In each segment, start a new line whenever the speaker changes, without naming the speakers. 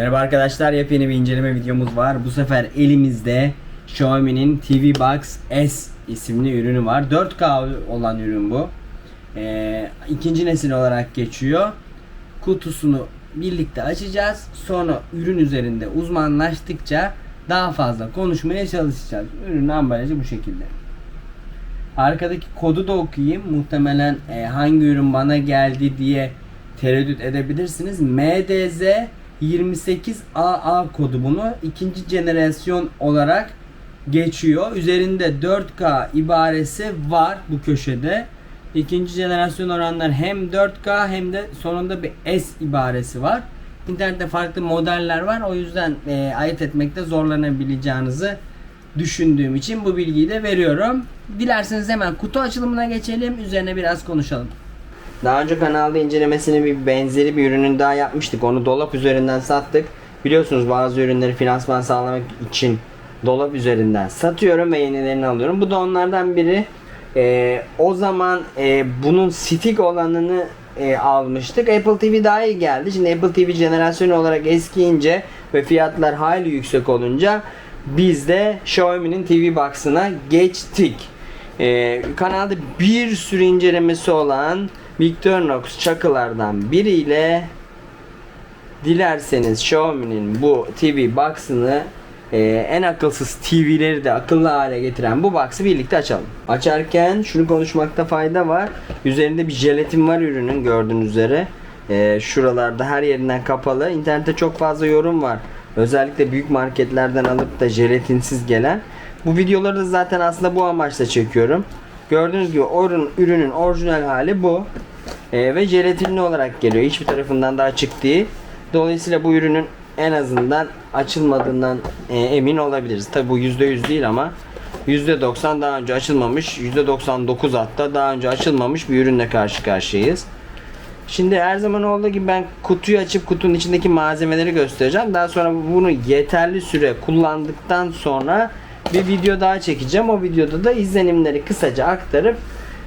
Merhaba arkadaşlar, yepyeni bir inceleme videomuz var. Bu sefer elimizde Xiaomi'nin TV Box S isimli ürünü var. 4K olan ürün bu. Ee, ikinci nesil olarak geçiyor. Kutusunu birlikte açacağız. Sonra ürün üzerinde uzmanlaştıkça daha fazla konuşmaya çalışacağız. Ürünün ambalajı bu şekilde. Arkadaki kodu da okuyayım. Muhtemelen e, hangi ürün bana geldi diye tereddüt edebilirsiniz. MDZ 28AA kodu bunu ikinci jenerasyon olarak geçiyor. Üzerinde 4K ibaresi var bu köşede. İkinci jenerasyon olanlar hem 4K hem de sonunda bir S ibaresi var. İnternette farklı modeller var. O yüzden e, ayırt etmekte zorlanabileceğinizi düşündüğüm için bu bilgiyi de veriyorum. Dilerseniz hemen kutu açılımına geçelim. Üzerine biraz konuşalım. Daha önce kanalda incelemesini bir benzeri bir ürünün daha yapmıştık. Onu dolap üzerinden sattık. Biliyorsunuz bazı ürünleri finansman sağlamak için dolap üzerinden satıyorum ve yenilerini alıyorum. Bu da onlardan biri. Ee, o zaman e, bunun stick olanını e, almıştık. Apple TV daha iyi geldi. Şimdi Apple TV jenerasyonu olarak eskiyince ve fiyatlar hayli yüksek olunca biz de Xiaomi'nin TV Box'ına geçtik. Ee, kanalda bir sürü incelemesi olan Victorinox çakılardan biriyle dilerseniz Xiaomi'nin bu TV Box'ını e, en akılsız TV'leri de akıllı hale getiren bu box'ı birlikte açalım. Açarken şunu konuşmakta fayda var. Üzerinde bir jelatin var ürünün gördüğünüz üzere. E, şuralarda her yerinden kapalı. İnternette çok fazla yorum var. Özellikle büyük marketlerden alıp da jelatinsiz gelen. Bu videoları da zaten aslında bu amaçla çekiyorum. Gördüğünüz gibi ürün, ürünün orijinal hali bu. E, ve jelatinli olarak geliyor. Hiçbir tarafından daha açık değil. Dolayısıyla bu ürünün en azından açılmadığından e, emin olabiliriz. Tabi bu %100 değil ama %90 daha önce açılmamış, %99 hatta daha önce açılmamış bir ürünle karşı karşıyayız. Şimdi her zaman olduğu gibi ben kutuyu açıp kutunun içindeki malzemeleri göstereceğim. Daha sonra bunu yeterli süre kullandıktan sonra bir video daha çekeceğim. O videoda da izlenimleri kısaca aktarıp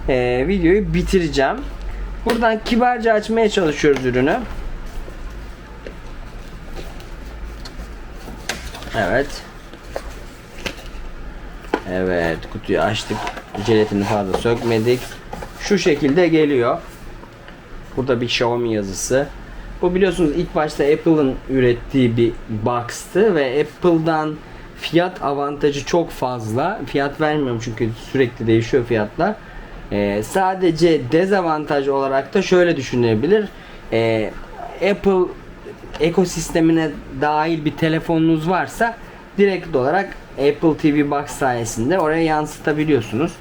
e, videoyu bitireceğim. Buradan kibarca açmaya çalışıyoruz ürünü. Evet. Evet kutuyu açtık. Jelatini fazla sökmedik. Şu şekilde geliyor. Burada bir Xiaomi yazısı. Bu biliyorsunuz ilk başta Apple'ın ürettiği bir box'tı ve Apple'dan fiyat avantajı çok fazla. Fiyat vermiyorum çünkü sürekli değişiyor fiyatlar. Ee, sadece dezavantaj olarak da şöyle düşünülebilir. Ee, Apple ekosistemine dahil bir telefonunuz varsa direkt olarak Apple TV Box sayesinde oraya yansıtabiliyorsunuz.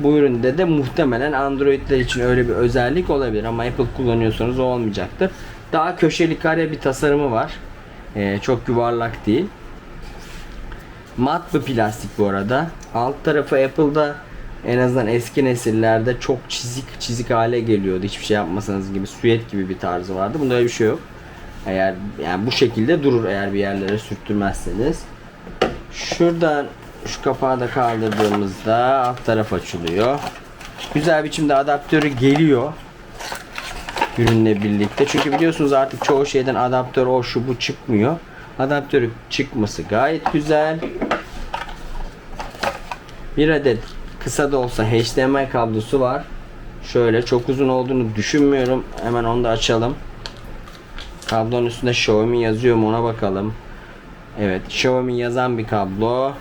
Bu üründe de muhtemelen Android'ler için öyle bir özellik olabilir ama Apple kullanıyorsanız o olmayacaktır. Daha köşeli kare bir tasarımı var. Ee, çok yuvarlak değil. Mat bir plastik bu arada. Alt tarafı Apple'da en azından eski nesillerde çok çizik çizik hale geliyordu. Hiçbir şey yapmasanız gibi süet gibi bir tarzı vardı. Bunda öyle bir şey yok. Eğer yani bu şekilde durur eğer bir yerlere sürttürmezseniz. Şuradan şu kapağı da kaldırdığımızda alt taraf açılıyor. Güzel biçimde adaptörü geliyor. Ürünle birlikte. Çünkü biliyorsunuz artık çoğu şeyden adaptör o şu bu çıkmıyor. Adaptörü çıkması gayet güzel. Bir adet kısa da olsa HDMI kablosu var. Şöyle çok uzun olduğunu düşünmüyorum. Hemen onu da açalım. Kablonun üstünde Xiaomi yazıyor mu ona bakalım. Evet Xiaomi yazan bir kablo.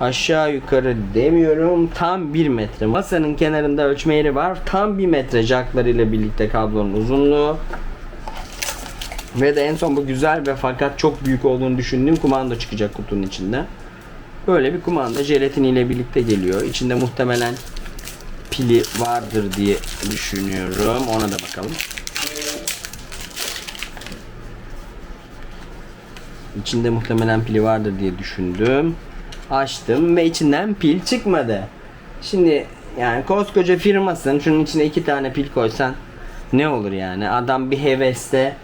Aşağı yukarı demiyorum tam 1 metre. Masanın kenarında ölçme yeri var. Tam 1 metre jackları ile birlikte kablonun uzunluğu. Ve de en son bu güzel ve fakat çok büyük olduğunu düşündüğüm kumanda çıkacak kutunun içinde. Böyle bir kumanda jelatin ile birlikte geliyor. İçinde muhtemelen pili vardır diye düşünüyorum. Ona da bakalım. İçinde muhtemelen pili vardır diye düşündüm. Açtım ve içinden pil çıkmadı. Şimdi yani koskoca firmasın şunun içine iki tane pil koysan ne olur yani? Adam bir hevesle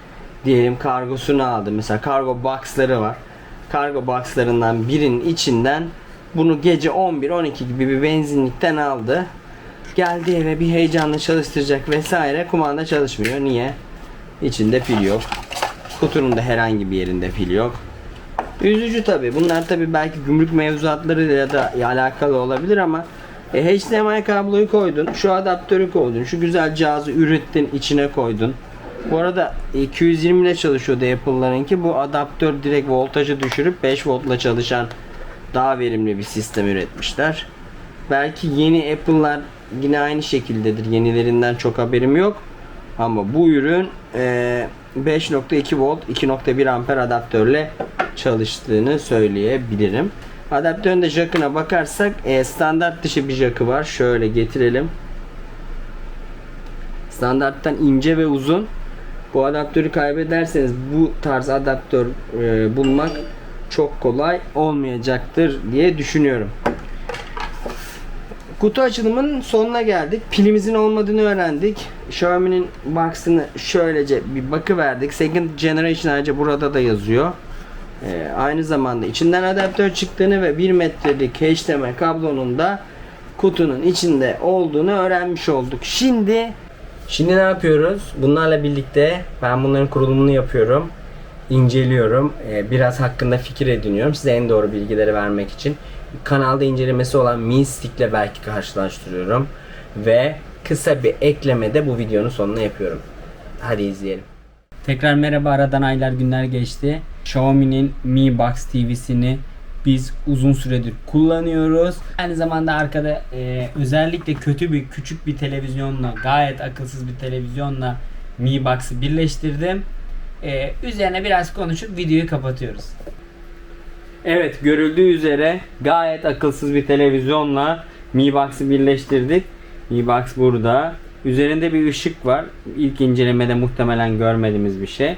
diyelim kargosunu aldı. Mesela kargo boxları var. Kargo boxlarından birinin içinden bunu gece 11-12 gibi bir benzinlikten aldı. Geldi eve bir heyecanla çalıştıracak vesaire. Kumanda çalışmıyor. Niye? İçinde pil yok. Kutunun da herhangi bir yerinde pil yok. Üzücü tabi. Bunlar tabi belki gümrük mevzuatlarıyla da alakalı olabilir ama e, HDMI kabloyu koydun, şu adaptörü koydun, şu güzel cihazı ürettin, içine koydun. Bu arada 220 ile çalışıyordu Apple'larınki. Bu adaptör direkt voltajı düşürüp 5 voltla çalışan daha verimli bir sistem üretmişler. Belki yeni Apple'lar yine aynı şekildedir. Yenilerinden çok haberim yok. Ama bu ürün e, 5.2 volt 2.1 amper adaptörle çalıştığını söyleyebilirim. Adaptörün de jackına bakarsak e, standart dışı bir jackı var. Şöyle getirelim. Standarttan ince ve uzun. Bu adaptörü kaybederseniz bu tarz adaptör e, bulmak çok kolay olmayacaktır diye düşünüyorum. Kutu açılımının sonuna geldik. Pilimizin olmadığını öğrendik. Xiaomi'nin box'ını şöylece bir bakıverdik. Second Generation ayrıca burada da yazıyor. Ee, aynı zamanda içinden adaptör çıktığını ve 1 metrelik HDMI kablonun da kutunun içinde olduğunu öğrenmiş olduk. Şimdi Şimdi ne yapıyoruz? Bunlarla birlikte ben bunların kurulumunu yapıyorum. inceliyorum. Ee, biraz hakkında fikir ediniyorum. Size en doğru bilgileri vermek için. Kanalda incelemesi olan Mi Stick ile belki karşılaştırıyorum. Ve kısa bir ekleme de bu videonun sonuna yapıyorum. Hadi izleyelim.
Tekrar merhaba aradan aylar günler geçti. Xiaomi'nin Mi Box TV'sini biz uzun süredir kullanıyoruz. Aynı zamanda arkada e, özellikle kötü bir küçük bir televizyonla gayet akılsız bir televizyonla Mi Box'ı birleştirdim. E, üzerine biraz konuşup videoyu kapatıyoruz.
Evet görüldüğü üzere gayet akılsız bir televizyonla Mi Box'ı birleştirdik. Mi Box burada. Üzerinde bir ışık var. İlk incelemede muhtemelen görmediğimiz bir şey.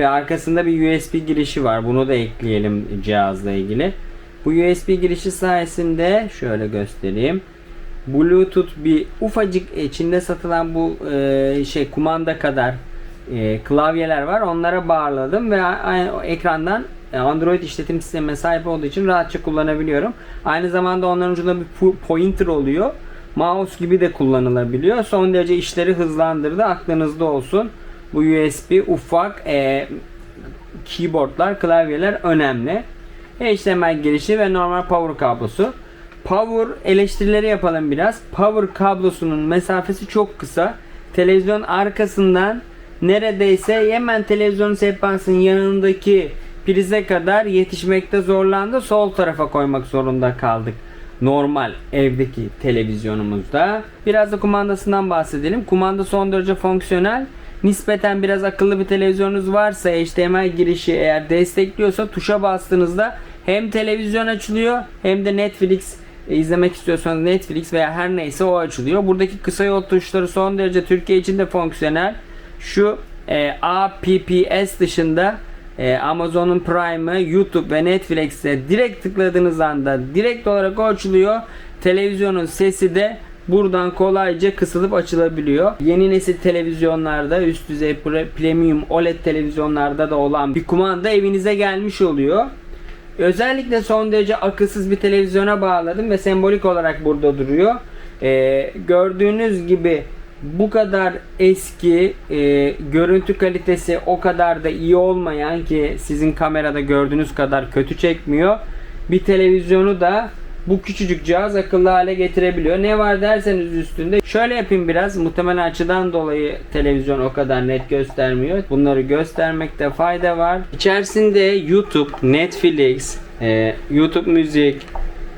Ve arkasında bir USB girişi var. Bunu da ekleyelim cihazla ilgili. Bu USB girişi sayesinde şöyle göstereyim. Bluetooth bir ufacık içinde satılan bu e, şey kumanda kadar e, klavyeler var. Onlara bağladım ve ekrandan e, Android işletim sistemine sahip olduğu için rahatça kullanabiliyorum. Aynı zamanda onların ucunda bir pointer oluyor. Mouse gibi de kullanılabiliyor. Son derece işleri hızlandırdı. Aklınızda olsun. Bu USB ufak e, keyboardlar, klavyeler önemli. HDMI girişi ve normal power kablosu. Power eleştirileri yapalım biraz. Power kablosunun mesafesi çok kısa. Televizyon arkasından neredeyse hemen televizyon sehpasının yanındaki prize kadar yetişmekte zorlandı. Sol tarafa koymak zorunda kaldık. Normal evdeki televizyonumuzda. Biraz da kumandasından bahsedelim. Kumanda son derece fonksiyonel. Nispeten biraz akıllı bir televizyonunuz varsa HDMI girişi eğer destekliyorsa tuşa bastığınızda hem televizyon açılıyor hem de Netflix e, izlemek istiyorsanız Netflix veya her neyse o açılıyor. Buradaki kısa yol tuşları son derece Türkiye için de fonksiyonel. Şu e, APPS dışında e, Amazon'un Prime'ı, YouTube ve Netflix'e direkt tıkladığınız anda direkt olarak o açılıyor. Televizyonun sesi de buradan kolayca kısılıp açılabiliyor. Yeni nesil televizyonlarda üst düzey pre- premium OLED televizyonlarda da olan bir kumanda evinize gelmiş oluyor. Özellikle son derece akılsız bir televizyona bağladım ve sembolik olarak burada duruyor. Ee, gördüğünüz gibi bu kadar eski e, görüntü kalitesi o kadar da iyi olmayan ki sizin kamerada gördüğünüz kadar kötü çekmiyor. Bir televizyonu da bu küçücük cihaz akıllı hale getirebiliyor. Ne var derseniz üstünde. Şöyle yapayım biraz. Muhtemelen açıdan dolayı televizyon o kadar net göstermiyor. Bunları göstermekte fayda var. İçerisinde YouTube, Netflix, e, YouTube Müzik,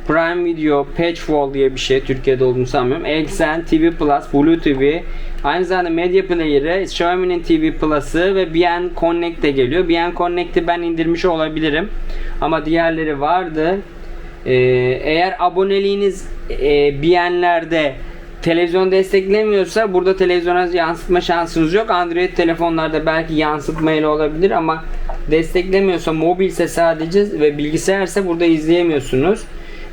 Prime Video, Patchwall diye bir şey Türkiye'de olduğunu sanmıyorum. Exxen, TV Plus, Blue TV, aynı zamanda Media Player'ı, Xiaomi'nin TV Plus'ı ve BN Connect de geliyor. BN Connect'i ben indirmiş olabilirim. Ama diğerleri vardı. Ee, eğer aboneliğiniz e, BN'lerde televizyon desteklemiyorsa burada televizyona yansıtma şansınız yok. Android telefonlarda belki yansıtmayla olabilir ama desteklemiyorsa mobilse sadece ve bilgisayarsa burada izleyemiyorsunuz.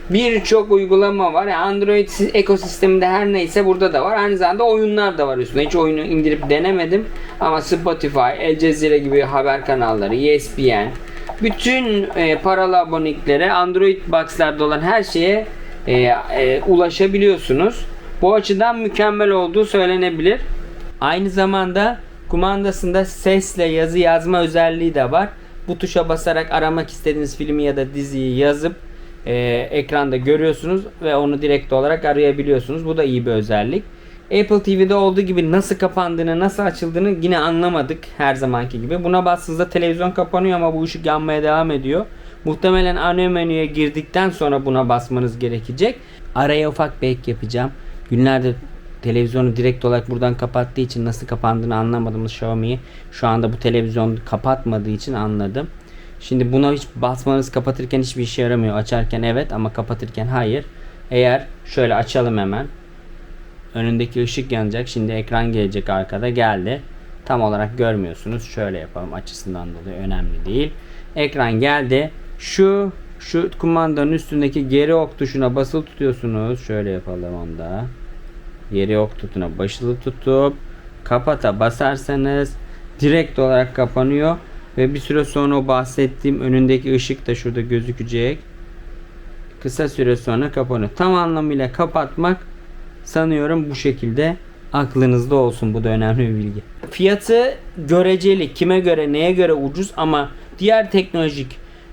Birçok uygulama var. Android si- ekosisteminde her neyse burada da var. Aynı zamanda oyunlar da var üstünde. Hiç oyunu indirip denemedim. Ama Spotify, El Cezire gibi haber kanalları, ESPN, bütün e, paralı aboneliklere, Android Box'larda olan her şeye e, e, ulaşabiliyorsunuz. Bu açıdan mükemmel olduğu söylenebilir. Aynı zamanda
Kumandasında sesle yazı yazma özelliği de var. Bu tuşa basarak aramak istediğiniz filmi ya da diziyi yazıp e, ekranda görüyorsunuz ve onu direkt olarak arayabiliyorsunuz. Bu da iyi bir özellik. Apple TV'de olduğu gibi nasıl kapandığını, nasıl açıldığını yine anlamadık her zamanki gibi. Buna bastığınızda televizyon kapanıyor ama bu ışık yanmaya devam ediyor. Muhtemelen ana menüye girdikten sonra buna basmanız gerekecek. Araya ufak bir ek yapacağım. Günlerdir televizyonu direkt olarak buradan kapattığı için nasıl kapandığını anlamadığımız Xiaomi'yi şu anda bu televizyon kapatmadığı için anladım. Şimdi buna hiç basmanız kapatırken hiçbir işe yaramıyor. Açarken evet ama kapatırken hayır. Eğer şöyle açalım hemen. Önündeki ışık yanacak. Şimdi ekran gelecek arkada. Geldi. Tam olarak görmüyorsunuz. Şöyle yapalım açısından dolayı önemli değil. Ekran geldi. Şu şu kumandanın üstündeki geri ok tuşuna basılı tutuyorsunuz. Şöyle yapalım onda. Geri ok tuşuna basılı tutup kapata basarsanız direkt olarak kapanıyor ve bir süre sonra o bahsettiğim önündeki ışık da şurada gözükecek. Kısa süre sonra kapanıyor. Tam anlamıyla kapatmak sanıyorum bu şekilde aklınızda olsun. Bu da önemli bir bilgi. Fiyatı göreceli. Kime göre neye göre ucuz ama diğer teknolojik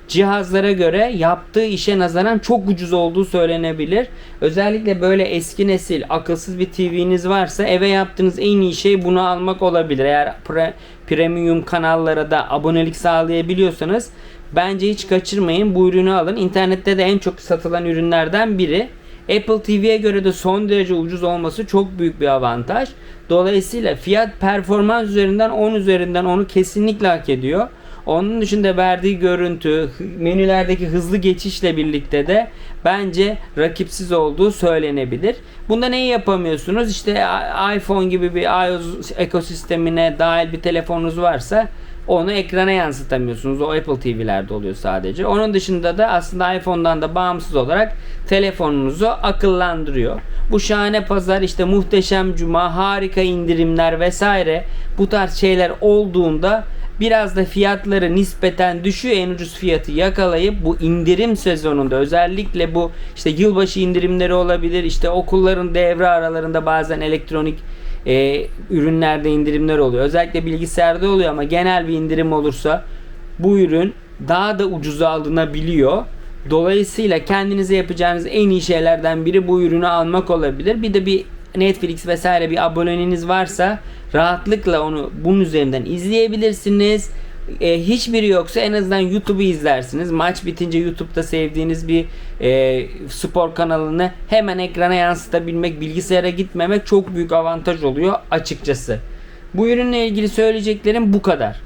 cihazlara göre yaptığı işe nazaran çok ucuz olduğu söylenebilir. Özellikle böyle eski nesil akılsız bir TV'niz varsa eve yaptığınız en iyi şey bunu almak olabilir. Eğer pre- premium kanallara da abonelik sağlayabiliyorsanız bence hiç kaçırmayın. Bu ürünü alın. İnternette de en çok satılan ürünlerden biri. Apple TV'ye göre de son derece ucuz olması çok büyük bir avantaj. Dolayısıyla fiyat performans üzerinden 10 üzerinden onu kesinlikle hak ediyor. Onun dışında verdiği görüntü, menülerdeki hızlı geçişle birlikte de bence rakipsiz olduğu söylenebilir. Bunda neyi yapamıyorsunuz? İşte i- iPhone gibi bir iOS ekosistemine dahil bir telefonunuz varsa onu ekrana yansıtamıyorsunuz. O Apple TV'lerde oluyor sadece. Onun dışında da aslında iPhone'dan da bağımsız olarak telefonunuzu akıllandırıyor. Bu şahane pazar işte muhteşem cuma, harika indirimler vesaire bu tarz şeyler olduğunda biraz da fiyatları nispeten düşüyor en ucuz fiyatı yakalayıp bu indirim sezonunda özellikle bu işte yılbaşı indirimleri olabilir işte okulların devre aralarında bazen elektronik e, ürünlerde indirimler oluyor. Özellikle bilgisayarda oluyor ama genel bir indirim olursa bu ürün daha da ucuza alınabiliyor. Dolayısıyla kendinize yapacağınız en iyi şeylerden biri bu ürünü almak olabilir. Bir de bir Netflix vesaire bir aboneliğiniz varsa rahatlıkla onu bunun üzerinden izleyebilirsiniz. E, hiçbiri yoksa en azından YouTube'u izlersiniz. Maç bitince YouTube'da sevdiğiniz bir e, spor kanalını hemen ekrana yansıtabilmek, bilgisayara gitmemek çok büyük avantaj oluyor açıkçası. Bu ürünle ilgili söyleyeceklerim bu kadar.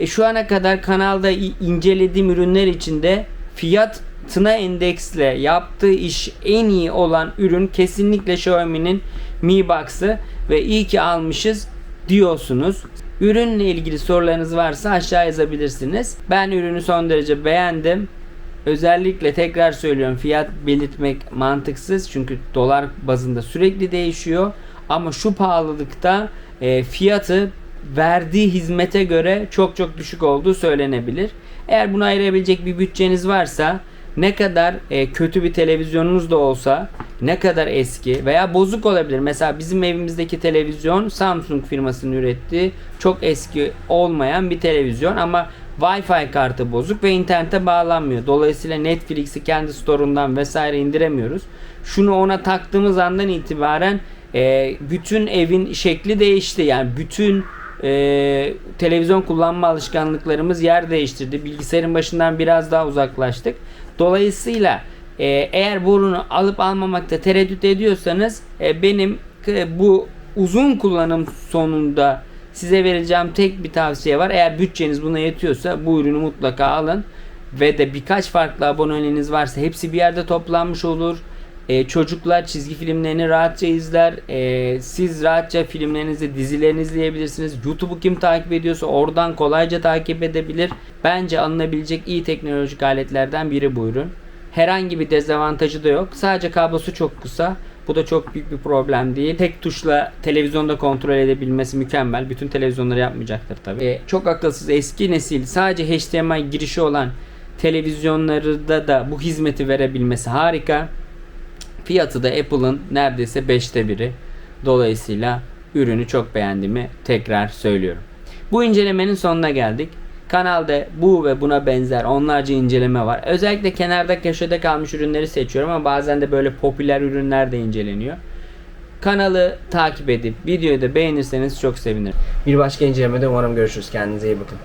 E, şu ana kadar kanalda incelediğim ürünler içinde fiyatına endeksle yaptığı iş en iyi olan ürün kesinlikle Xiaomi'nin Mi Box'ı ve iyi ki almışız diyorsunuz. Ürünle ilgili sorularınız varsa aşağı yazabilirsiniz. Ben ürünü son derece beğendim. Özellikle tekrar söylüyorum fiyat belirtmek mantıksız çünkü dolar bazında sürekli değişiyor. Ama şu pahalılıkta e, fiyatı verdiği hizmete göre çok çok düşük olduğu söylenebilir. Eğer buna ayırabilecek bir bütçeniz varsa ne kadar e, kötü bir televizyonunuz da olsa ne kadar eski veya bozuk olabilir. Mesela bizim evimizdeki televizyon Samsung firmasının ürettiği çok eski olmayan bir televizyon ama Wi-Fi kartı bozuk ve internete bağlanmıyor. Dolayısıyla Netflix'i kendi store'undan vesaire indiremiyoruz. Şunu ona taktığımız andan itibaren e, bütün evin şekli değişti. Yani bütün e, televizyon kullanma alışkanlıklarımız yer değiştirdi. Bilgisayarın başından biraz daha uzaklaştık. Dolayısıyla e, eğer ürünü alıp almamakta tereddüt ediyorsanız e, benim e, bu uzun kullanım sonunda size vereceğim tek bir tavsiye var. Eğer bütçeniz buna yetiyorsa bu ürünü mutlaka alın. Ve de birkaç farklı aboneliğiniz varsa hepsi bir yerde toplanmış olur. Ee, çocuklar çizgi filmlerini rahatça izler. Ee, siz rahatça filmlerinizi, dizilerini izleyebilirsiniz. YouTube'u kim takip ediyorsa oradan kolayca takip edebilir. Bence alınabilecek iyi teknolojik aletlerden biri bu ürün. Herhangi bir dezavantajı da yok. Sadece kablosu çok kısa. Bu da çok büyük bir problem değil. Tek tuşla televizyonda kontrol edebilmesi mükemmel. Bütün televizyonları yapmayacaktır tabii. Ee, çok akılsız eski nesil sadece HDMI girişi olan televizyonlarda da bu hizmeti verebilmesi harika. Fiyatı da Apple'ın neredeyse 5'te biri. Dolayısıyla ürünü çok beğendiğimi tekrar söylüyorum. Bu incelemenin sonuna geldik. Kanalda bu ve buna benzer onlarca inceleme var. Özellikle kenarda köşede kalmış ürünleri seçiyorum ama bazen de böyle popüler ürünler de inceleniyor. Kanalı takip edip videoyu da beğenirseniz çok sevinirim.
Bir başka incelemede umarım görüşürüz. Kendinize iyi bakın.